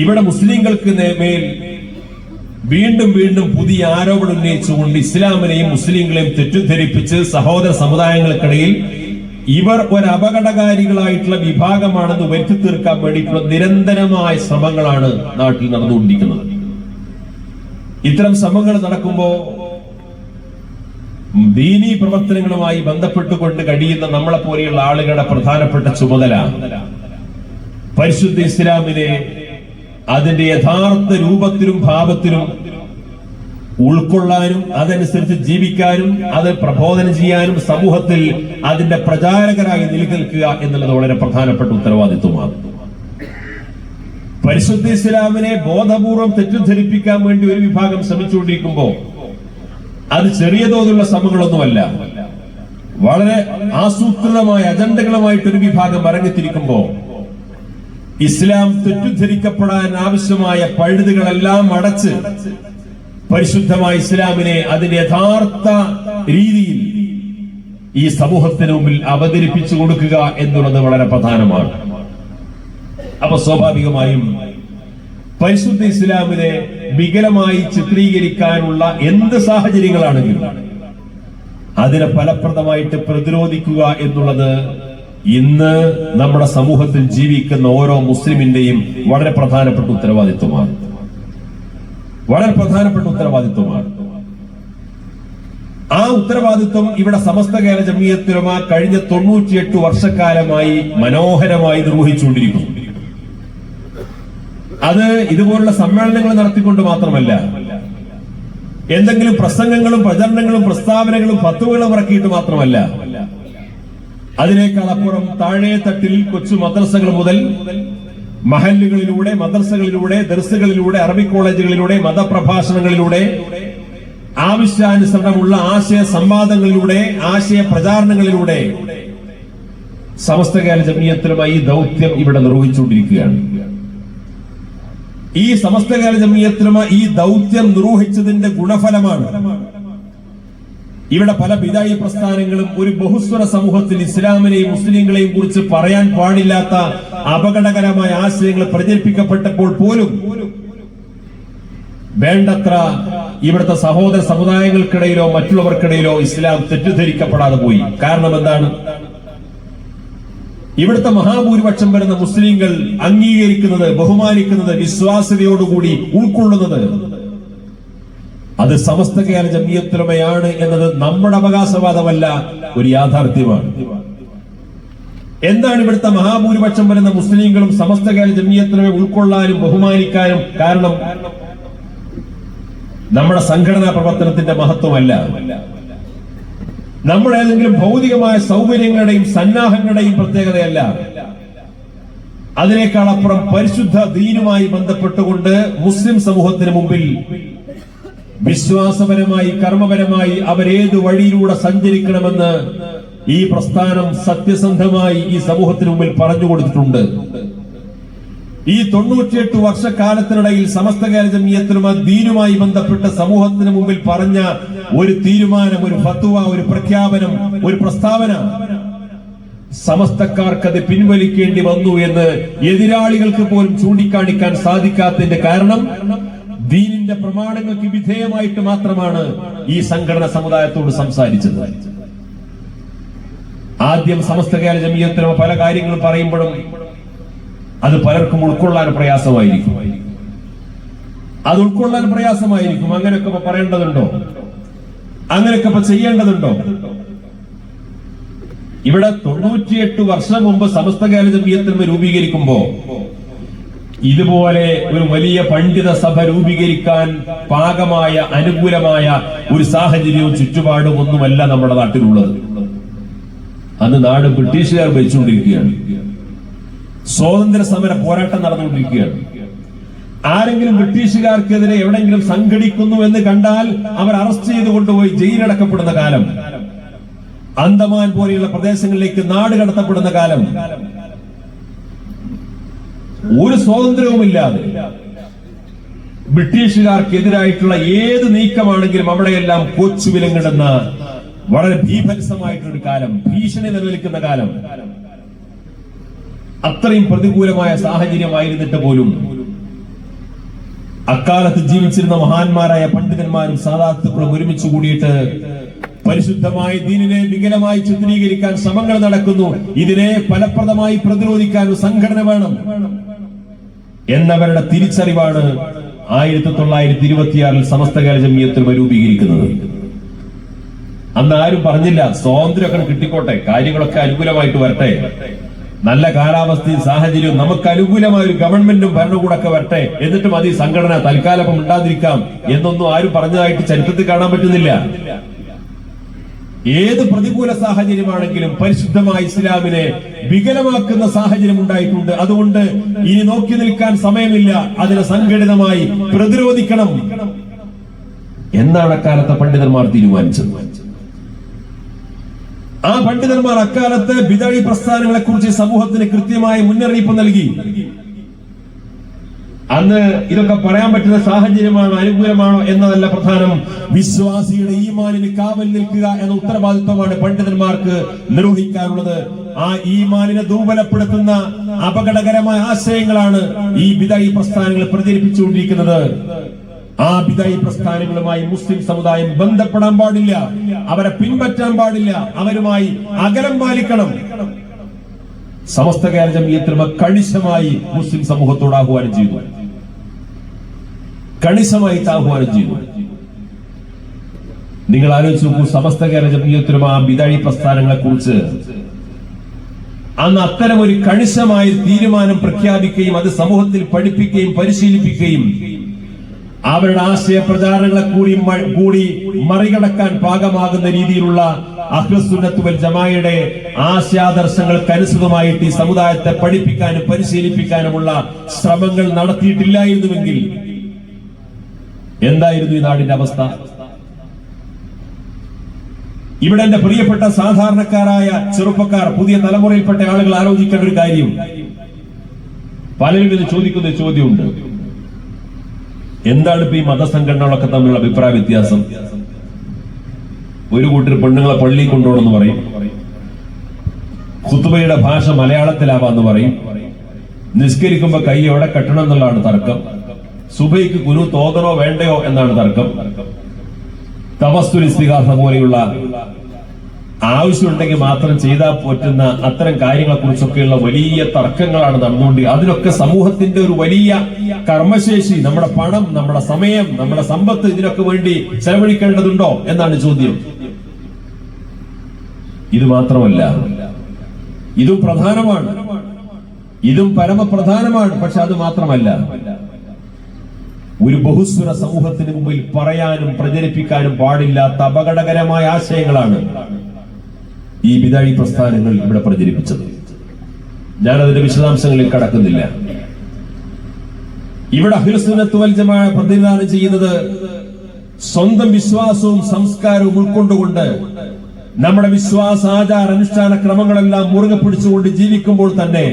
ഇവിടെ മുസ്ലിങ്ങൾക്ക് മേൽ വീണ്ടും വീണ്ടും പുതിയ ആരോപണം ഉന്നയിച്ചുകൊണ്ട് ഇസ്ലാമിനെയും മുസ്ലിങ്ങളെയും തെറ്റിദ്ധരിപ്പിച്ച് സഹോദര സമുദായങ്ങൾക്കിടയിൽ ഇവർ ഒരു അപകടകാരികളായിട്ടുള്ള വിഭാഗമാണെന്ന് വരുത്തി തീർക്കാൻ വേണ്ടിയിട്ടുള്ള നിരന്തരമായ ശ്രമങ്ങളാണ് നാട്ടിൽ നടന്നുകൊണ്ടിരിക്കുന്നത്. ഇത്തരം ശ്രമങ്ങൾ നടക്കുമ്പോ ദീനീ പ്രവർത്തനങ്ങളുമായി ബന്ധപ്പെട്ടുകൊണ്ട് കഴിയുന്ന നമ്മളെ പോലെയുള്ള ആളുകളുടെ പ്രധാനപ്പെട്ട ചുമതല പരിശുദ്ധ ഇസ്ലാമിനെ അതിന്റെ യഥാർത്ഥ രൂപത്തിലും ഭാവത്തിലും ഉൾക്കൊള്ളാനും അതനുസരിച്ച് ജീവിക്കാനും അത് പ്രബോധനം ചെയ്യാനും സമൂഹത്തിൽ അതിന്റെ പ്രചാരകരായി നിലനിൽക്കുക എന്നുള്ളത് വളരെ പ്രധാനപ്പെട്ട ഉത്തരവാദിത്വമാണ്. പരിശുദ്ധ ഇസ്ലാമിനെ ബോധപൂർവം തെറ്റിദ്ധരിപ്പിക്കാൻ വേണ്ടി ഒരു വിഭാഗം ശ്രമിച്ചുകൊണ്ടിരിക്കുമ്പോൾ അത് ചെറിയ തോതിലുള്ള ശ്രമങ്ങളൊന്നുമല്ല. വളരെ ആസൂത്രിതമായ അജണ്ടകളുമായിട്ട് ഒരു വിഭാഗം ഇറങ്ങിത്തിരിക്കുമ്പോ ഇസ്ലാം തെറ്റിദ്ധരിക്കപ്പെടാൻ ആവശ്യമായ പഴുതുകളെല്ലാം അടച്ച് പരിശുദ്ധമായ ഇസ്ലാമിനെ അതിന്റെ യഥാർത്ഥ രീതിയിൽ ഈ സമൂഹത്തിന് മുമ്പിൽ അവതരിപ്പിച്ചു കൊടുക്കുക എന്നുള്ളത് വളരെ പ്രധാനമാണ്. അപ്പൊ സ്വാഭാവികമായും പരിശുദ്ധ ഇസ്ലാമിനെ വികലമായി ചിത്രീകരിക്കാനുള്ള എന്ത് സാഹചര്യങ്ങളാണെങ്കിലും അതിനെ ഫലപ്രദമായിട്ട് പ്രതിരോധിക്കുക എന്നുള്ളത് ഇന്ന് നമ്മുടെ സമൂഹത്തിൽ ജീവിക്കുന്ന ഓരോ മുസ്ലിമിന്റെയും വളരെ പ്രധാനപ്പെട്ട ഉത്തരവാദിത്വമാണ്. വളരെ പ്രധാനപ്പെട്ട ഉത്തരവാദിത്വമാണ്. ആ ഉത്തരവാദിത്വം ഇവിടെ സമസ്ത കേരള ജമീയത്തിലുമ കഴിഞ്ഞ തൊണ്ണൂറ്റിയെട്ട് വർഷക്കാലമായി മനോഹരമായി നിർവഹിച്ചുകൊണ്ടിരിക്കുന്നു. അത് ഇതുപോലുള്ള സമ്മേളനങ്ങൾ നടത്തിക്കൊണ്ട് മാത്രമല്ല എന്തെങ്കിലും പ്രസംഗങ്ങളും പ്രചരണങ്ങളും പ്രസ്താവനകളും പത്തുകളും ഇറക്കിയിട്ട് മാത്രമല്ല അതിനേക്കാൾ അപ്പുറം താഴെ തട്ടിൽ കൊച്ചു മദ്രസകൾ മുതൽ മഹല്ലുകളിലൂടെ മദ്രസകളിലൂടെ ദർസുകളിലൂടെ അറബി കോളേജുകളിലൂടെ മതപ്രഭാഷണങ്ങളിലൂടെ ആവശ്യാനുസരണമുള്ള ആശയ സംവാദങ്ങളിലൂടെ ആശയ പ്രചാരണങ്ങളിലൂടെ സമസ്തകാല ജമീയത്തിലുമായി ദൗത്യം ഇവിടെ നിർവഹിച്ചുകൊണ്ടിരിക്കുകയാണ്. ഈ സമസ്തകാല ജമീയത്തിലുമായി ജമീയത്തിലുമ ഈ ദൗത്യം നിർവഹിച്ചതിന്റെ ഗുണഫലമാണ് ഇവിടെ പല പിതായി പ്രസ്ഥാനങ്ങളും ഒരു ബഹുസ്വര സമൂഹത്തിൽ ഇസ്ലാമിനെയും മുസ്ലിങ്ങളെയും കുറിച്ച് പറയാൻ പാടില്ലാത്ത അപകടകരമായ ആശയങ്ങൾ പ്രചരിപ്പിക്കപ്പെട്ടപ്പോൾ പോലും വേണ്ടത്ര ഇവിടുത്തെ സഹോദര സമുദായങ്ങൾക്കിടയിലോ മറ്റുള്ളവർക്കിടയിലോ ഇസ്ലാം തെറ്റിദ്ധരിക്കപ്പെടാതെ പോയി. കാരണം എന്താണ്? ഇവിടുത്തെ മഹാഭൂരിപക്ഷം വരുന്ന മുസ്ലിങ്ങൾ അംഗീകരിക്കുന്നത് ബഹുമാനിക്കുന്നത് വിശ്വാസ്യതയോടുകൂടി ഉൾക്കൊള്ളുന്നത് അത് സമസ്ത കേരള ജമീയത്തുലമയാണ് എന്നത് നമ്മുടെ അവകാശവാദമല്ല ഒരു യാഥാർത്ഥ്യമാണ്. എന്താണ് ഇവിടുത്തെ മഹാഭൂരിപക്ഷം വരുന്ന മുസ്ലിങ്ങളും സമസ്ത കേരള ജമീയത്തുലമയെ ഉൾക്കൊള്ളാനും ബഹുമാനിക്കാനും കാരണം? നമ്മുടെ സംഘടനാ പ്രവർത്തനത്തിന്റെ മഹത്വമല്ല. നമ്മുടെ ഏതെങ്കിലും ഭൗതികമായ സൗകര്യങ്ങളുടെയും സന്നാഹങ്ങളുടെയും പ്രത്യേകതയല്ല. അതിനേക്കാൾ അപ്പുറം പരിശുദ്ധ ദീനുമായി ബന്ധപ്പെട്ടുകൊണ്ട് മുസ്ലിം സമൂഹത്തിന് മുമ്പിൽ വിശ്വാസപരമായി കർമ്മപരമായി അവരേത് വഴിയിലൂടെ സഞ്ചരിക്കണമെന്ന് ഈ പ്രസ്ഥാനം സത്യസന്ധമായി ഈ സമൂഹത്തിന് മുമ്പിൽ പറഞ്ഞു കൊടുത്തിട്ടുണ്ട്. ഈ തൊണ്ണൂറ്റിയെട്ട് വർഷക്കാലത്തിനിടയിൽ സമസ്ത കേരള ദീനുമായി ബന്ധപ്പെട്ട സമൂഹത്തിന് മുമ്പിൽ പറഞ്ഞ ഒരു തീരുമാനം ഒരു ഫത്വ ഒരു പ്രഖ്യാപനം ഒരു പ്രസ്താവന സമസ്തക്കാർക്കത് പിൻവലിക്കേണ്ടി വന്നു എന്ന് എതിരാളികൾക്ക് പോലും ചൂണ്ടിക്കാണിക്കാൻ സാധിക്കാത്തതിന്റെ കാരണം ദീനിന്റെ പ്രമാണങ്ങൾക്ക് വിധേയമായിട്ട് മാത്രമാണ് ഈ സംഘടന സമുദായത്തോട് സംസാരിച്ചത്. ആദ്യം സമസ്ത കേരള ജമീയത്തിലും പല കാര്യങ്ങളും പറയുമ്പോഴും അത് പലർക്കും ഉൾക്കൊള്ളാൻ പ്രയാസമായിരിക്കും. അത് ഉൾക്കൊള്ളാൻ പ്രയാസമായിരിക്കും. അങ്ങനെയൊക്കെ ഇപ്പൊ പറയേണ്ടതുണ്ടോ? അങ്ങനെയൊക്കെ ഇപ്പൊ ചെയ്യേണ്ടതുണ്ടോ? ഇവിടെ തൊണ്ണൂറ്റിയെട്ട് വർഷം മുമ്പ് സമസ്ത കേരള ജമീയത്തിന് രൂപീകരിക്കുമ്പോ ഇതുപോലെ ഒരു വലിയ പണ്ഡിത സഭ രൂപീകരിക്കാൻ പാകമായ അനുകൂലമായ ഒരു സാഹചര്യവും ചുറ്റുപാടും ഒന്നുമല്ല നമ്മുടെ നാട്ടിലുള്ളത്. അന്ന് നാട് ബ്രിട്ടീഷുകാർ ഭരിച്ചുകൊണ്ടിരിക്കുകയാണ്. സ്വാതന്ത്ര്യ സമര പോരാട്ടം നടന്നുകൊണ്ടിരിക്കുകയാണ്. ആരെങ്കിലും ബ്രിട്ടീഷുകാർക്കെതിരെ എവിടെങ്കിലും സംഘടിക്കുന്നു എന്ന് കണ്ടാൽ അവർ അറസ്റ്റ് ചെയ്ത് കൊണ്ടുപോയി ജയിലടക്കപ്പെടുന്ന കാലം. അന്തമാൻ പോലെയുള്ള പ്രദേശങ്ങളിലേക്ക് നാട് കടത്തപ്പെടുന്ന കാലം. ഒരു സ്വാതന്ത്ര്യവുമില്ലാതെ ബ്രിട്ടീഷുകാർക്കെതിരായിട്ടുള്ള ഏത് നീക്കമാണെങ്കിലും അവിടെയെല്ലാം കൊച്ചു വിലങ്ങിടുന്ന വളരെ ഭീഭത്സമായിട്ടൊരു കാലം ഭീഷണി നിലനിൽക്കുന്ന കാലം. അത്രയും പ്രതികൂലമായ സാഹചര്യമായിരുന്നിട്ട് പോലും അക്കാലത്ത് ജീവിച്ചിരുന്ന മഹാന്മാരായ പണ്ഡിതന്മാരും സാധാത്തുക്കളും ഒരുമിച്ച് കൂടിയിട്ട് പരിശുദ്ധമായ ദീനിനെ വികലമായി ചിത്രീകരിക്കാൻ ശ്രമങ്ങൾ നടക്കുന്നു. ഇതിനെ ഫലപ്രദമായി പ്രതിരോധിക്കാൻ ഒരു സംഘടന വേണം. എന്നവരുടെ തിരിച്ചറിവാണ് ആയിരത്തി തൊള്ളായിരത്തി ഇരുപത്തിയാറിൽ സമസ്തകാല ജമിയത്തിൽ രൂപീകരിക്കുന്നത് അന്ന് ആരും പറഞ്ഞില്ല സ്വാതന്ത്ര്യമൊക്കെ കിട്ടിക്കോട്ടെ കാര്യങ്ങളൊക്കെ അനുകൂലമായിട്ട് വരട്ടെ. നല്ല കാലാവസ്ഥയും സാഹചര്യവും നമുക്ക് അനുകൂലമായ ഒരു ഗവൺമെന്റും ഭരണകൂടമൊക്കെ വരട്ടെ. എന്നിട്ട് മതി സംഘടന തൽക്കാലം ഉണ്ടാതിരിക്കാം എന്നൊന്നും ആരും പറഞ്ഞതായിട്ട് ചരിത്രത്തിൽ കാണാൻ പറ്റുന്നില്ല. ഏത് പ്രതികൂല സാഹചര്യമാണെങ്കിലും പരിശുദ്ധമായ ഇസ്ലാമിനെ വികലമാക്കുന്ന സാഹചര്യം ഉണ്ടായിട്ടുണ്ട്. അതുകൊണ്ട് ഇനി നോക്കി നിൽക്കാൻ സമയമില്ല. അതിനെ സംഘടിതമായി പ്രതിരോധിക്കണം. എന്നാണ് അക്കാലത്തെ പണ്ഡിതന്മാർ തീരുമാനിച്ചത്. ആ പണ്ഡിതന്മാർ അക്കാലത്ത് ബിദാഴി പ്രസ്ഥാനങ്ങളെ കുറിച്ച് സമൂഹത്തിന് കൃത്യമായ മുന്നറിയിപ്പ് നൽകി. അന്ന് ഇതൊക്കെ പറയാൻ പറ്റുന്ന സാഹചര്യമാണോ അനുകൂലമാണോ എന്നതല്ല പ്രധാനം. വിശ്വാസിയുടെ ഈമാനിന് കാവൽ നിൽക്കുക എന്ന ഉത്തരവാദിത്വമാണ് പണ്ഡിതന്മാർക്ക് നിർവഹിക്കാറുള്ളത് ആ ഈമാനിനെ ദുർബലപ്പെടുത്തുന്ന അപകടകരമായ ആശയങ്ങളാണ് ഈ വിദായി പ്രസ്ഥാനങ്ങൾ പ്രചരിപ്പിച്ചുകൊണ്ടിരിക്കുന്നത്. ആ വിദായി പ്രസ്ഥാനങ്ങളുമായി മുസ്ലിം സമുദായം ബന്ധപ്പെടാൻ പാടില്ല. അവരെ പിൻപറ്റാൻ പാടില്ല. അവരുമായി അകലം പാലിക്കണം. സമസ്ത കേരള ജമീയത്തിനുമ കണിശമായി മുസ്ലിം സമൂഹത്തോട് ആഹ്വാനം ചെയ്തു. കണിശമായി ആഹ്വാനം ചെയ്തു. നിങ്ങൾ ആലോചിച്ച് നോക്കൂ സമസ്ത കേരള ജമീയത്തിനും ആ ബിതാഴി പ്രസ്ഥാനങ്ങളെ കുറിച്ച് അന്ന് അത്തരം ഒരു കണിശമായ തീരുമാനം പ്രഖ്യാപിക്കുകയും അത് സമൂഹത്തിൽ പഠിപ്പിക്കുകയും പരിശീലിപ്പിക്കുകയും അവരുടെ ആശയ പ്രചാരണങ്ങളെ കൂടി കൂടി മറികടക്കാൻ പാകമാകുന്ന രീതിയിലുള്ള അഹ്ലസുന്നത്ത് വൽ ജമായുടെ ആശയാദർശങ്ങൾക്ക് അനുസൃതമായിട്ട് ഈ സമുദായത്തെ പഠിപ്പിക്കാനും പരിശീലിപ്പിക്കാനുമുള്ള ശ്രമങ്ങൾ നടത്തിയിട്ടില്ലായിരുന്നുവെങ്കിൽ എന്തായിരുന്നു ഈ നാടിന്റെ അവസ്ഥ? ഇവിടെ എന്റെ പ്രിയപ്പെട്ട സാധാരണക്കാരായ ചെറുപ്പക്കാർ പുതിയ തലമുറയിൽപ്പെട്ട ആളുകൾ ആലോചിക്കേണ്ട ഒരു കാര്യം. പലരും ഇത് ചോദിക്കുന്ന ചോദ്യമുണ്ട്. എന്താണ് ഇപ്പൊ ഈ മതസംഘടനകളൊക്കെ തമ്മിലുള്ള അഭിപ്രായ വ്യത്യാസം? ഒരു കൂട്ടർ പെണ്ണുങ്ങളെ പള്ളി കൊണ്ടുപോകണമെന്ന് പറയും. ഖുത്തുബയുടെ ഭാഷ മലയാളത്തിലാവാന്ന് പറയും. നിസ്കരിക്കുമ്പോ കൈ എവിടെ കെട്ടണം എന്നുള്ളതാണ് തർക്കം. സുബൈക്ക് ഗുരു തോന്നണോ വേണ്ടയോ എന്നാണ് തർക്കം. തപസ്തുൽ ഇസ്തിഹാസ പോലെയുള്ള ആവശ്യമുണ്ടെങ്കിൽ മാത്രം ചെയ്താൽ പറ്റുന്ന അത്തരം കാര്യങ്ങളെ കുറിച്ചൊക്കെയുള്ള വലിയ തർക്കങ്ങളാണ് നടന്നുകൊണ്ട് അതിനൊക്കെ സമൂഹത്തിന്റെ ഒരു വലിയ കർമ്മശേഷി നമ്മുടെ പണം നമ്മുടെ സമയം നമ്മുടെ സമ്പത്ത് ഇതിനൊക്കെ വേണ്ടി ചെലവഴിക്കേണ്ടതുണ്ടോ എന്നാണ് ചോദ്യം. ഇത് മാത്രമല്ല. ഇതും പ്രധാനമാണ്. ഇതും പരമപ്രധാനമാണ് പക്ഷെ അത് മാത്രമല്ല. ഒരു ബഹുസ്വര സമൂഹത്തിന് മുമ്പിൽ പറയാനും പ്രചരിപ്പിക്കാനും പാടില്ലാത്ത അപകടകരമായ ആശയങ്ങളാണ് ഈ വിതാഴി പ്രസ്ഥാനങ്ങൾ ഇവിടെ പ്രചരിപ്പിച്ചത്. ഞാൻ അതിന്റെ വിശദാംശങ്ങളിൽ കടക്കുന്നില്ല. ഇവിടെ അഖിലസുന്നത്ത് വൽ ജമാഅ പ്രതിനിധാനം ചെയ്യുന്നത് സ്വന്തം വിശ്വാസവും സംസ്കാരവും ഉൾക്കൊണ്ടുകൊണ്ട് നമ്മുടെ വിശ്വാസ ആചാര അനുഷ്ഠാന ക്രമങ്ങളെല്ലാം മുറുകെ പിടിച്ചുകൊണ്ട് ജീവിക്കുമ്പോൾ തന്നെ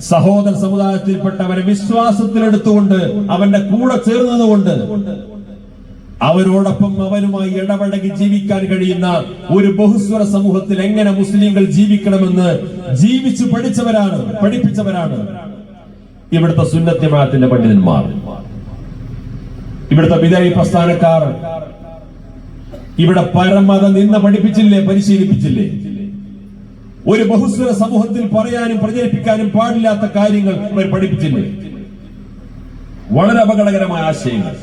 സഹോദര സമുദായത്തിൽപ്പെട്ടവരെ വിശ്വാസത്തിലെടുത്തുകൊണ്ട് അവന്റെ കൂടെ ചേർന്നതുകൊണ്ട് അവരോടൊപ്പം അവരുമായി ഇടപഴകി ജീവിക്കാൻ കഴിയുന്ന ഒരു ബഹുസ്വര സമൂഹത്തിൽ എങ്ങനെ മുസ്ലിങ്ങൾ ജീവിക്കണമെന്ന് ജീവിച്ചു പഠിച്ചവരാണ് പഠിപ്പിച്ചവരാണ്. ഇവിടുത്തെ സുന്നത്യമാത്തിന്റെ പണ്ഡിതന്മാർ. ഇവിടുത്തെ വിദേശ പ്രസ്ഥാനക്കാർ ഇവിടെ പരമത നിന്ന പഠിപ്പിച്ചില്ലേ പരിശീലിപ്പിച്ചില്ലേ? ഒരു ബഹുസ്വര സമൂഹത്തിൽ പറയാനും പ്രചരിപ്പിക്കാനും പാടില്ലാത്ത കാര്യങ്ങൾ അവർ പഠിപ്പിച്ചില്ലേ? വളരെ അപകടകരമായ ആശയങ്ങൾ.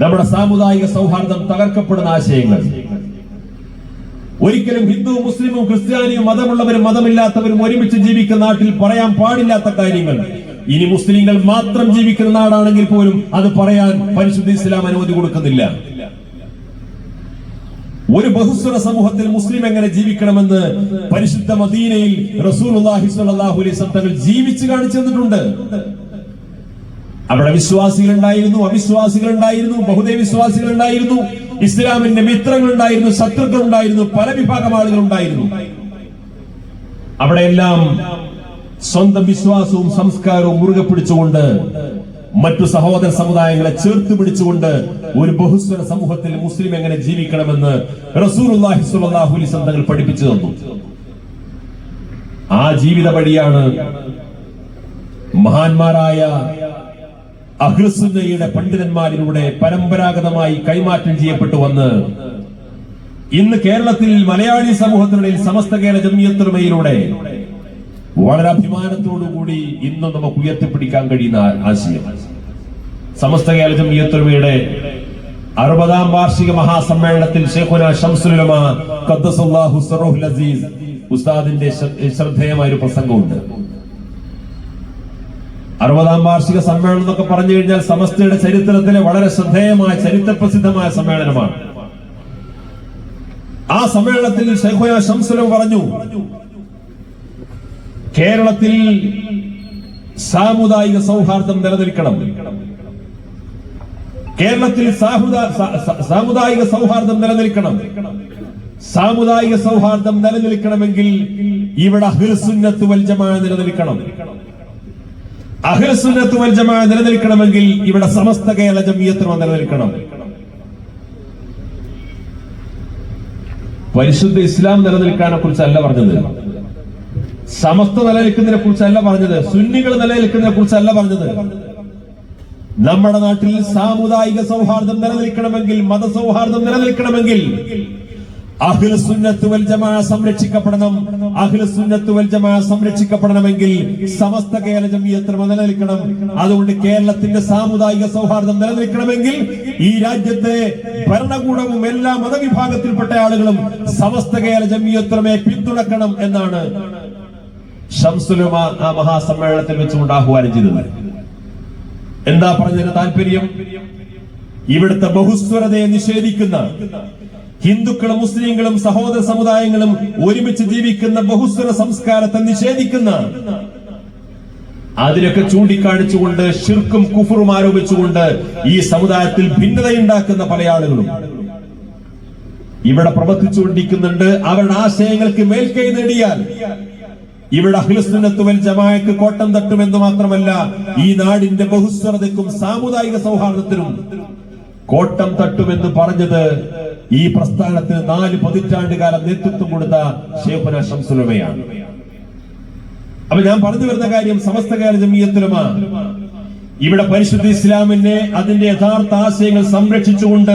നമ്മുടെ സാമുദായിക സൗഹാർദ്ദം തകർക്കപ്പെടുന്ന ആശയങ്ങൾ. ഒരിക്കലും ഹിന്ദു മുസ്ലിമും ക്രിസ്ത്യാനിയും മതമുള്ളവരും മതമില്ലാത്തവരും ഒരുമിച്ച് ജീവിക്കുന്ന നാട്ടിൽ പറയാൻ പാടില്ലാത്ത കാര്യങ്ങൾ. ഇനി മുസ്ലിങ്ങൾ മാത്രം ജീവിക്കുന്ന നാടാണെങ്കിൽ പോലും അത് പറയാൻ പരിശുദ്ധ ഇസ്ലാം അനുമതി കൊടുക്കുന്നില്ല. ഒരു ബഹുസ്വര സമൂഹത്തിൽ മുസ്ലിം എങ്ങനെ ജീവിക്കണമെന്ന് പരിശുദ്ധ മദീനയിൽ റസൂലുള്ളാഹി സ്വല്ലല്ലാഹു അലൈഹി തങ്ങൾ ജീവിച്ചു കാണിച്ചു തന്നിട്ടുണ്ട്. അവിടെ വിശ്വാസികൾ ഉണ്ടായിരുന്നു അവിശ്വാസികൾ ഉണ്ടായിരുന്നു ബഹുദൈവ വിശ്വാസികൾ ഉണ്ടായിരുന്നു ഇസ്ലാമിന്റെ മിത്രങ്ങൾ ഉണ്ടായിരുന്നു ശത്രുക്കൾ ഉണ്ടായിരുന്നു പല വിഭാഗം ആളുകൾ ഉണ്ടായിരുന്നു അവിടെയെല്ലാം സ്വന്തം വിശ്വാസവും സംസ്കാരവും മുറുകെ പിടിച്ചുകൊണ്ട് മറ്റു സഹോദര സമുദായങ്ങളെ ചേർത്ത് പിടിച്ചുകൊണ്ട് ഒരു ബഹുസ്വര സമൂഹത്തിൽ മുസ്ലിം എങ്ങനെ ജീവിക്കണമെന്ന് തങ്ങൾ പഠിപ്പിച്ചു തന്നു. ആ ജീവിത വഴിയാണ് മഹാന്മാരായ അഹ്ലസുന്നയുടെ പണ്ഡിതന്മാരിലൂടെ പരമ്പരാഗതമായി കൈമാറ്റം ചെയ്യപ്പെട്ടു വന്ന് ഇന്ന് കേരളത്തിൽ മലയാളി സമൂഹത്തിനിടയിൽ സമസ്ത കേരള ജമിയത്തുലമയിലൂടെ വളരെ അഭിമാനത്തോടുകൂടി ഇന്ന് നമുക്ക് ഉയർത്തിപ്പിടിക്കാൻ കഴിയുന്ന ആശയം. സമസ്ത കേരള ജമിയത്തുലമയുടെ അറുപതാം വാർഷിക മഹാസമ്മേളനത്തിൽ ഉസ്താദിന്റെ ശ്രദ്ധേയമായ ഒരു പ്രസംഗമുണ്ട്. അറുപതാം വാർഷിക സമ്മേളനം എന്നൊക്കെ പറഞ്ഞു കഴിഞ്ഞാൽ സമസ്തയുടെ ചരിത്രത്തിലെ വളരെ ശ്രദ്ധേയമായ ചരിത്ര പ്രസിദ്ധമായ സമ്മേളനമാണ്. ആ സമ്മേളനത്തിൽ ഷെയ്ഖുന പറഞ്ഞു കേരളത്തിൽ സാമുദായിക സൗഹാർദ്ദം നിലനിൽക്കണം. കേരളത്തിൽ സാമുദായിക സൗഹാർദ്ദം നിലനിൽക്കണം. സാമുദായിക സൗഹാർദ്ദം നിലനിൽക്കണമെങ്കിൽ ഇവിടെ അഹിർസുന്നത്ത് വൽജമായ നിലനിൽക്കണം. അഹിർസുന്നത്ത് വൽ ജമാഅ നിലനിൽക്കണമെങ്കിൽ ഇവിടെ സമസ്ത കേരള ജമിയത്തിനോ നിലനിൽക്കണം. പരിശുദ്ധ ഇസ്ലാം നിലനിൽക്കാനെ കുറിച്ചല്ല പറഞ്ഞത്. സമസ്ത നിലനിൽക്കുന്നതിനെ കുറിച്ചല്ല പറഞ്ഞത്. സുന്നികൾ നിലനിൽക്കുന്നതിനെ കുറിച്ചല്ല പറഞ്ഞത്. നമ്മുടെ നാട്ടിൽ സാമുദായിക സൗഹാർദ്ദം നിലനിൽക്കണമെങ്കിൽ മതസൗഹാർദ്ദം നിലനിൽക്കണമെങ്കിൽ അഖില സുന്നത്ത് വൽ ജമാഅ സംരക്ഷിക്കപ്പെടണം. അഖില സുന്നത്ത് വൽ ജമാഅ സംരക്ഷിക്കപ്പെടണമെങ്കിൽ സമസ്ത കേരള ജമിയത്ത് നിലനിൽക്കണം. അതുകൊണ്ട് കേരളത്തിന്റെ സാമുദായിക സൗഹാർദ്ദം നിലനിൽക്കണമെങ്കിൽ ഈ രാജ്യത്തെ ഭരണകൂടവും എല്ലാ മതവിഭാഗത്തിൽപ്പെട്ട ആളുകളും സമസ്ത കേരള ജമിയത്രമെ പിന്തുണക്കണം എന്നാണ് ഷംസുലുമ ആ മഹാസമ്മേളനത്തിൽ വെച്ചുകൊണ്ട് ആഹ്വാനം ചെയ്തത് എന്താ പറഞ്ഞതിന് താല്പര്യം? ഇവിടുത്തെ ബഹുസ്വരതയെ നിഷേധിക്കുന്ന ഹിന്ദുക്കളും മുസ്ലിങ്ങളും സഹോദര സമുദായങ്ങളും ഒരുമിച്ച് ജീവിക്കുന്ന ബഹുസ്വര സംസ്കാരത്തെ നിഷേധിക്കുന്ന അതിനൊക്കെ ചൂണ്ടിക്കാണിച്ചുകൊണ്ട് ഷിർക്കും കുഫറും ആരോപിച്ചുകൊണ്ട് ഈ സമുദായത്തിൽ ഭിന്നതയുണ്ടാക്കുന്ന പല ആളുകളും ഇവിടെ പ്രവർത്തിച്ചുകൊണ്ടിരിക്കുന്നുണ്ട്. അവരുടെ ആശയങ്ങൾക്ക് മേൽക്കൈ നേടിയാൽ ഇവിടെ അഖിലസുന്നത്ത് ജമായക്ക് കോട്ടം തട്ടുമെന്ന് മാത്രമല്ല ഈ നാടിന്റെ ബഹുസ്വരതയ്ക്കും സാമുദായിക സൗഹാർദ്ദത്തിനും കോട്ടം തട്ടുമെന്ന് പറഞ്ഞത് ഈ പ്രസ്ഥാനത്തിന് നാല് പതിറ്റാണ്ട് കാലം നേതൃത്വം കൊടുത്ത ഷേഖുന ഷംസുലമയാണ് അപ്പൊ ഞാൻ പറഞ്ഞു വരുന്ന കാര്യം സമസ്ത കേരള ജമീയത്തുലമ ഇവിടെ പരിശുദ്ധ ഇസ്ലാമിനെ അതിന്റെ യഥാർത്ഥ ആശയങ്ങൾ സംരക്ഷിച്ചുകൊണ്ട്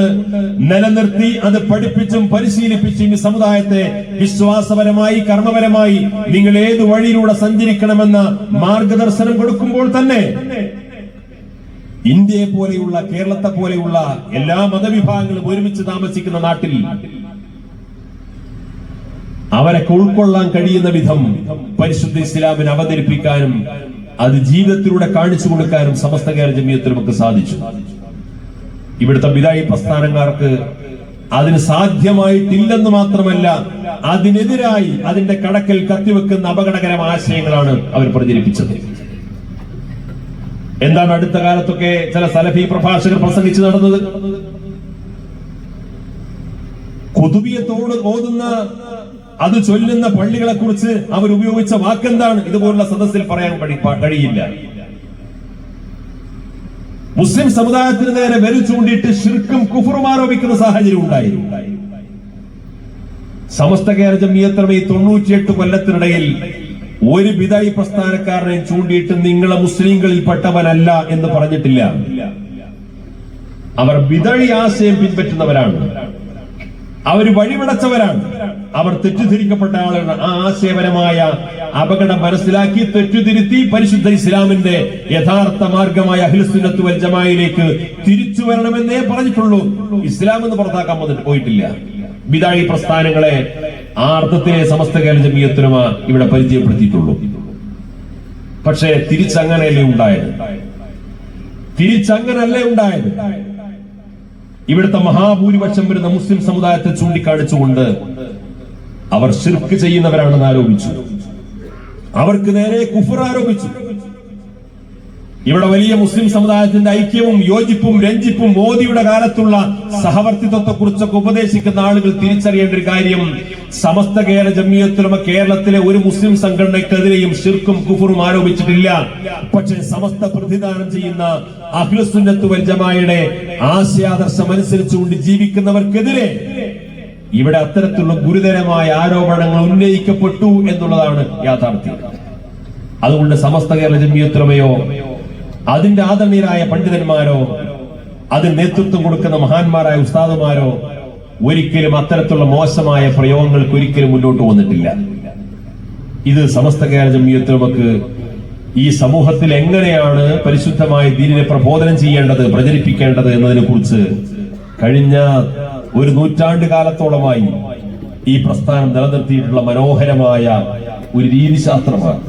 നിലനിർത്തി അത് പഠിപ്പിച്ചും പരിശീലിപ്പിച്ചും ഈ സമുദായത്തെ വിശ്വാസപരമായി കർമ്മപരമായി നിങ്ങൾ ഏത് വഴിയിലൂടെ സഞ്ചരിക്കണമെന്ന മാർഗദർശനം കൊടുക്കുമ്പോൾ തന്നെ ഇന്ത്യയെ പോലെയുള്ള കേരളത്തെ പോലെയുള്ള എല്ലാ മതവിഭാഗങ്ങളും ഒരുമിച്ച് താമസിക്കുന്ന നാട്ടിൽ അവരൊക്കെ ഉൾക്കൊള്ളാൻ കഴിയുന്ന വിധം പരിശുദ്ധ ഇസ്ലാമിനെ അവതരിപ്പിക്കാനും അത് ജീവിതത്തിലൂടെ കാണിച്ചു കൊടുക്കാനും സമസ്ത കേരള ജമീയത്തിനുമൊക്കെ സാധിച്ചു. ഇവിടുത്തെ വിതായി പ്രസ്ഥാനക്കാർക്ക് അതിന് സാധ്യമായിട്ടില്ലെന്ന് മാത്രമല്ല അതിനെതിരായി അതിന്റെ കടക്കൽ കത്തിവെക്കുന്ന അപകടകരമായ ആശയങ്ങളാണ് അവർ പ്രചരിപ്പിച്ചത്. എന്താണ് അടുത്ത കാലത്തൊക്കെ ചില സലഫി പ്രഭാഷകർ പ്രസംഗിച്ചു നടന്നത്? കുതുബിയത്തോട് ഓതുന്ന അത് ചൊല്ലുന്ന പള്ളികളെ കുറിച്ച് അവർ ഉപയോഗിച്ച വാക്കെന്താണ്? ഇതുപോലുള്ള സദസ്സിൽ പറയാൻ കഴി- കഴിയില്ല. മുസ്ലിം സമുദായത്തിന് നേരെ വെരു ചൂണ്ടിയിട്ട് ഷിർക്കും കുഫറും ആരോപിക്കുന്ന സാഹചര്യം ഉണ്ടായിരുന്നു സമസ്ത കേരള ജമിയത്രമ ഈ തൊണ്ണൂറ്റിയെട്ട് കൊല്ലത്തിനിടയിൽ ഒരു വിധായി പ്രസ്ഥാനക്കാരനെ ചൂണ്ടിയിട്ട് നിങ്ങളെ മുസ്ലിങ്ങളിൽ പെട്ടവനല്ല എന്ന് പറഞ്ഞിട്ടില്ല. അവർ വിതഴി ആശയം പിൻപറ്റുന്നവരാണ്. അവർ വഴിവിടച്ചവരാണ് അവർ തെറ്റിദ്ധരിക്കപ്പെട്ട ആളുകൾ ആ ആശയപരമായ അപകടം മനസ്സിലാക്കി തെറ്റുതിരുത്തി പരിശുദ്ധ ഇസ്ലാമിന്റെ യഥാർത്ഥ മാർഗമായ അഖിലസുന്നത്ത് വൽ തിരിച്ചു വരണമെന്നേ പറഞ്ഞിട്ടുള്ളൂ. ഇസ്ലാം എന്ന് പുറത്താക്കാൻ വന്നിട്ട് പോയിട്ടില്ല. ബിദാഴി പ്രസ്ഥാനങ്ങളെ ആ അർത്ഥത്തിലെ സമസ്ത കേരള ഇവിടെ പരിചയപ്പെടുത്തിയിട്ടുള്ളൂ. പക്ഷേ തിരിച്ചങ്ങനെയല്ലേ ഉണ്ടായത്? തിരിച്ചങ്ങനല്ലേ ഉണ്ടായത്? ഇവിടുത്തെ മഹാഭൂരിപക്ഷം വരുന്ന മുസ്ലിം സമുദായത്തെ ചൂണ്ടിക്കാണിച്ചുകൊണ്ട് അവർ ശിർക്ക് ചെയ്യുന്നവരാണെന്ന് ആരോപിച്ചു. അവർക്ക് നേരെ കുഫർ ആരോപിച്ചു. ഇവിടെ വലിയ മുസ്ലിം സമുദായത്തിന്റെ ഐക്യവും യോജിപ്പും രഞ്ജിപ്പും മോദിയുടെ കാലത്തുള്ള സഹവർത്തിത്വത്തെ കുറിച്ചൊക്കെ ഉപദേശിക്കുന്ന ആളുകൾ തിരിച്ചറിയേണ്ട ഒരു കാര്യം സമസ്ത കേരള ജമ്മിയത്തിലും കേരളത്തിലെ ഒരു മുസ്ലിം സംഘടനയ്ക്കെതിരെയും ഷിർക്കും കുഫറും ആരോപിച്ചിട്ടില്ല. പക്ഷേ സമസ്ത പ്രതിദാനം ചെയ്യുന്ന അഖിലസുന്നത്ത് വൽ ജമായുടെ ആശയാദർശം അനുസരിച്ചുകൊണ്ട് ജീവിക്കുന്നവർക്കെതിരെ ഇവിടെ അത്തരത്തിലുള്ള ഗുരുതരമായ ആരോപണങ്ങൾ ഉന്നയിക്കപ്പെട്ടു എന്നുള്ളതാണ് യാഥാർത്ഥ്യം. അതുകൊണ്ട് സമസ്ത കേരള ജന്മിയത്രമയോ അതിന്റെ ആദരണീയരായ പണ്ഡിതന്മാരോ അതിന് നേതൃത്വം കൊടുക്കുന്ന മഹാന്മാരായ ഉസ്താദുമാരോ ഒരിക്കലും അത്തരത്തിലുള്ള മോശമായ പ്രയോഗങ്ങൾക്ക് ഒരിക്കലും മുന്നോട്ട് വന്നിട്ടില്ല. ഇത് സമസ്ത കേരള ജമ്മിയത്രമക്ക് ഈ സമൂഹത്തിൽ എങ്ങനെയാണ് പരിശുദ്ധമായ ദീനിനെ പ്രബോധനം ചെയ്യേണ്ടത് പ്രചരിപ്പിക്കേണ്ടത് എന്നതിനെ കുറിച്ച് കഴിഞ്ഞ ഒരു നൂറ്റാണ്ട് കാലത്തോളമായി ഈ പ്രസ്ഥാനം നിലനിർത്തിയിട്ടുള്ള മനോഹരമായ ഒരു രീതിശാസ്ത്രമാണ്.